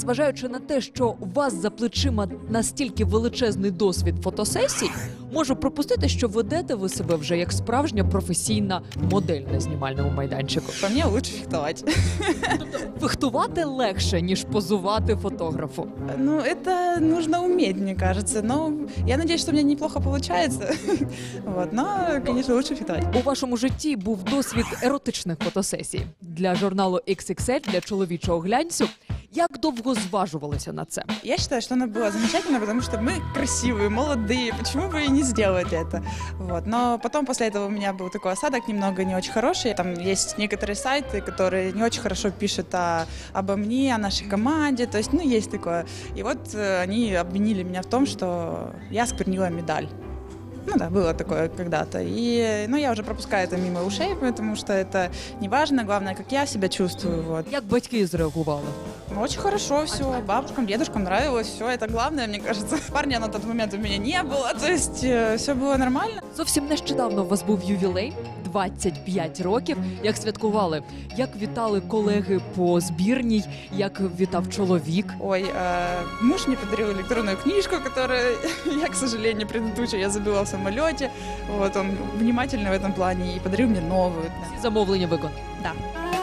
зважаючи на те, що у вас за плечима настільки величезний досвід фотосесій, можу пропустити, що ведете ви себе вже як справжня професійна модель на знімальному майданчику. По мне лучше фехтовать. Фехтувати легше ніж позувати фотографу. Ну, это нужно уметь, мне кажется. Но я надеюсь, что у меня неплохо получается. Вот, но, конечно, лучше фехтовать. У вашому житті був досвід еротичних фотосесій для журналу XXL, для чоловічого глянцю. Як довго зважувалися на це? Я считаю, что оно было замечательно, потому что мы красивые, молодые, почему бы и не сделать это? Вот. Но потом после этого у меня был такой осадок немного не очень хороший. Там есть некоторые сайты, которые не очень хорошо пишут о, обо мне, о нашей команде. То есть, ну, есть такое. И вот э, они обвинили меня в том, что я сквернила медаль. Ну да, было такое когда-то. И, ну, я уже пропускаю это мимо ушей, потому что это не важно. Главное, как я себя чувствую. Вот. Як батьки зреагували? Ну, Очень хорошо все. Бабушкам, дедушкам нравилось все. Это главное, мне кажется. Парня на тот момент у меня не было. То есть все было нормально. Зовсім нещодавно у вас був ювілей 25 років. Як святкували? Як вітали колеги по збірній? Як вітав чоловік? Ой, э, муж мне подарил электронную книжку, которую я, к сожалению, предыдущую я забыла в самолете. Вот он внимательный в этом плане и подарил мне новую. да. Замовлення виконав. Да.